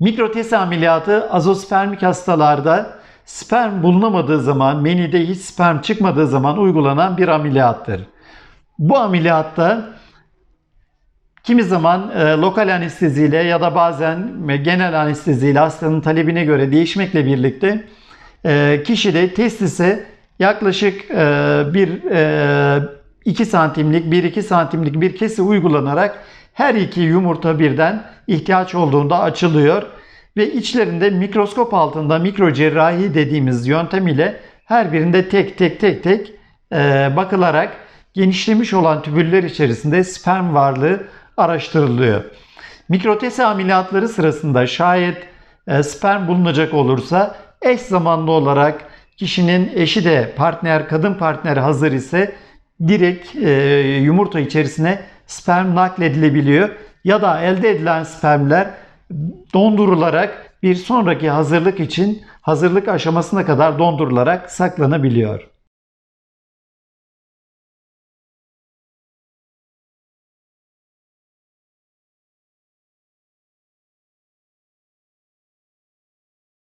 Mikrotesi ameliyatı azospermik hastalarda sperm bulunamadığı zaman, menide hiç sperm çıkmadığı zaman uygulanan bir ameliyattır. Bu ameliyatta kimi zaman e, lokal anesteziyle ya da bazen e, genel anesteziyle hastanın talebine göre değişmekle birlikte e, kişide testise yaklaşık e, bir e, 2 santimlik, 1-2 santimlik bir kesi uygulanarak her iki yumurta birden ihtiyaç olduğunda açılıyor ve içlerinde mikroskop altında mikro cerrahi dediğimiz yöntem ile her birinde tek tek tek tek e, bakılarak genişlemiş olan tübüller içerisinde sperm varlığı araştırılıyor. Mikrotesi ameliyatları sırasında şayet e, sperm bulunacak olursa eş zamanlı olarak kişinin eşi de partner, kadın partner hazır ise direkt e, yumurta içerisine sperm nakledilebiliyor ya da elde edilen spermler dondurularak bir sonraki hazırlık için hazırlık aşamasına kadar dondurularak saklanabiliyor.